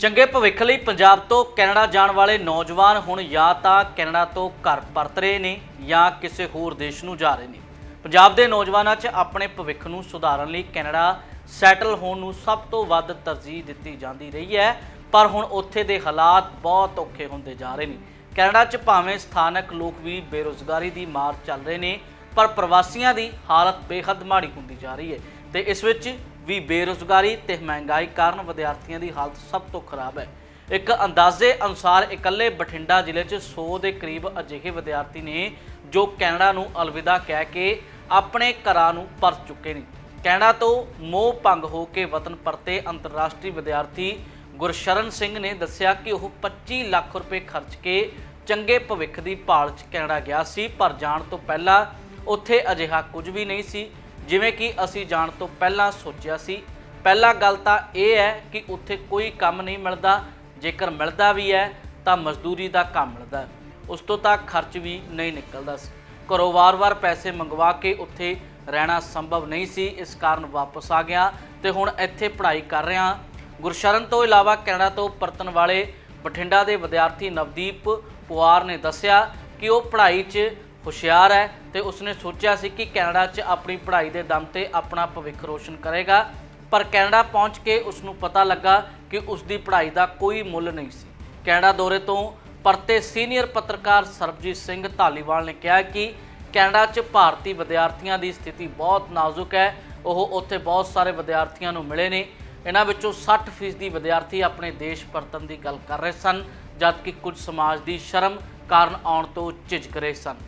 ਚੰਗੇ ਭਵਿੱਖ ਲਈ ਪੰਜਾਬ ਤੋਂ ਕੈਨੇਡਾ ਜਾਣ ਵਾਲੇ ਨੌਜਵਾਨ ਹੁਣ ਜਾਂ ਤਾਂ ਕੈਨੇਡਾ ਤੋਂ ਘਰ ਪਰਤ ਰਹੇ ਨੇ ਜਾਂ ਕਿਸੇ ਹੋਰ ਦੇਸ਼ ਨੂੰ ਜਾ ਰਹੇ ਨੇ। ਪੰਜਾਬ ਦੇ ਨੌਜਵਾਨਾਂ 'ਚ ਆਪਣੇ ਭਵਿੱਖ ਨੂੰ ਸੁਧਾਰਨ ਲਈ ਕੈਨੇਡਾ ਸੈਟਲ ਹੋਣ ਨੂੰ ਸਭ ਤੋਂ ਵੱਧ ਤਰਜੀਹ ਦਿੱਤੀ ਜਾਂਦੀ ਰਹੀ ਹੈ, ਪਰ ਹੁਣ ਉੱਥੇ ਦੇ ਹਾਲਾਤ ਬਹੁਤ ਔਖੇ ਹੁੰਦੇ ਜਾ ਰਹੇ ਨੇ। ਕੈਨੇਡਾ 'ਚ ਭਾਵੇਂ ਸਥਾਨਕ ਲੋਕ ਵੀ ਬੇਰੁਜ਼ਗਾਰੀ ਦੀ ਮਾਰ ਚੱਲ ਰਹੇ ਨੇ, ਪਰ ਪ੍ਰਵਾਸੀਆਂ ਦੀ ਹਾਲਤ ਬੇਹੱਦ ਮਾੜੀ ਹੁੰਦੀ ਜਾ ਰਹੀ ਹੈ ਤੇ ਇਸ ਵਿੱਚ ਵੀ ਬੇਰੁਜ਼ਗਾਰੀ ਤੇ ਮਹਿੰਗਾਈ ਕਾਰਨ ਵਿਦਿਆਰਥੀਆਂ ਦੀ ਹਾਲਤ ਸਭ ਤੋਂ ਖਰਾਬ ਹੈ। ਇੱਕ ਅੰਦਾਜ਼ੇ ਅਨੁਸਾਰ ਇਕੱਲੇ ਬਠਿੰਡਾ ਜ਼ਿਲ੍ਹੇ 'ਚ 100 ਦੇ ਕਰੀਬ ਅਜਿਹੇ ਵਿਦਿਆਰਥੀ ਨੇ ਜੋ ਕੈਨੇਡਾ ਨੂੰ ਅਲਵਿਦਾ ਕਹਿ ਕੇ ਆਪਣੇ ਘਰਾਂ ਨੂੰ ਪਰਤ ਚੁੱਕੇ ਨੇ। ਕੈਨੇਡਾ ਤੋਂ ਮੋਹ ਭੰਗ ਹੋ ਕੇ ਵਤਨ ਪਰਤੇ ਅੰਤਰਰਾਸ਼ਟਰੀ ਵਿਦਿਆਰਥੀ ਗੁਰਸ਼ਰਨ ਸਿੰਘ ਨੇ ਦੱਸਿਆ ਕਿ ਉਹ 25 ਲੱਖ ਰੁਪਏ ਖਰਚ ਕੇ ਚੰਗੇ ਭਵਿੱਖ ਦੀ ਭਾਲ 'ਚ ਕੈਨੇਡਾ ਗਿਆ ਸੀ, ਪਰ ਜਾਣ ਤੋਂ ਪਹਿਲਾਂ ਉੱਥੇ ਅਜਿਹਾ ਕੁਝ ਵੀ ਨਹੀਂ ਸੀ। ਜਿਵੇਂ ਕਿ ਅਸੀਂ ਜਾਣ ਤੋਂ ਪਹਿਲਾਂ ਸੋਚਿਆ ਸੀ। ਪਹਿਲਾ ਗੱਲ ਤਾਂ ਇਹ ਹੈ ਕਿ ਉੱਥੇ ਕੋਈ ਕੰਮ ਨਹੀਂ ਮਿਲਦਾ। ਜੇਕਰ ਮਿਲਦਾ ਵੀ ਹੈ, ਤਾਂ ਮਜ਼ਦੂਰੀ ਦਾ ਕੰਮ ਮਿਲਦਾ ਉਸ ਤੋਂ ਤਾਂ ਖਰਚ ਵੀ ਨਹੀਂ ਨਿਕਲਦਾ ਸੀ। ਘਰੋਂ ਵਾਰ-ਵਾਰ ਪੈਸੇ ਮੰਗਵਾ ਕੇ ਉੱਥੇ ਰਹਿਣਾ ਸੰਭਵ ਨਹੀਂ ਸੀ। ਇਸ ਕਾਰਨ ਵਾਪਸ ਆ ਗਿਆ ਤੇ ਹੁਣ ਇੱਥੇ ਪੜ੍ਹਾਈ ਕਰ ਰਿਹਾ ਗੁਰਸ਼ਰਨ ਤੋਂ ਇਲਾਵਾ ਕੈਨੇਡਾ ਤੋਂ ਪਰਤਣ ਵਾਲੇ ਬਠਿੰਡਾ ਦੇ ਵਿਦਿਆਰਥੀ ਨਵਦੀਪ ਪੁਆਰ ਨੇ ਦੱਸਿਆ ਕਿ ਉਹ ਪੜ੍ਹਾਈ 'ਚ ਹੁਸ਼ਿਆਰ ਹੈ ਤੇ ਉਸਨੇ ਸੋਚਿਆ ਸੀ ਕਿ ਕੈਨੇਡਾ 'ਚ ਆਪਣੀ ਪੜ੍ਹਾਈ ਦੇ ਦਮ ਤੇ ਆਪਣਾ ਭਵਿੱਖ ਰੋਸ਼ਨ ਕਰੇਗਾ, ਪਰ ਕੈਨੇਡਾ ਪਹੁੰਚ ਕੇ ਉਸ ਨੂੰ ਪਤਾ ਲੱਗਾ ਕਿ ਉਸ ਦੀ ਪੜ੍ਹਾਈ ਦਾ ਕੋਈ ਮੁੱਲ ਨਹੀਂ ਸੀ। ਕੈਨੇਡਾ ਦੌਰੇ ਤੋਂ ਪਰਤੇ ਸੀਨੀਅਰ ਪੱਤਰਕਾਰ ਸਰਬਜੀਤ ਸਿੰਘ ਧਾਲੀਵਾਲ ਨੇ ਕਿਹਾ ਕਿ ਕੈਨੇਡਾ 'ਚ ਭਾਰਤੀ ਵਿਦਿਆਰਥੀਆਂ ਦੀ ਸਥਿਤੀ ਬਹੁਤ ਨਾਜ਼ੁਕ ਹੈ, ਉਹ ਉੱਥੇ ਬਹੁਤ ਸਾਰੇ ਵਿਦਿਆਰਥੀਆਂ ਨੂੰ ਮਿਲੇ ਨੇ। ਇਹਨਾਂ ਵਿੱਚੋਂ 60% ਵਿਦਿਆਰਥੀ ਆਪਣੇ ਦੇਸ਼ ਪਰਤਣ ਦੀ ਗੱਲ ਕਰ ਰਹੇ ਸਨ, ਜਦਕਿ ਕੁਝ ਸਮਾਜ ਦੀ ਸ਼ਰਮ ਕਾਰਨ ਆਉਣ ਤੋਂ ਝਿਜਕ ਰਹੇ ਸਨ।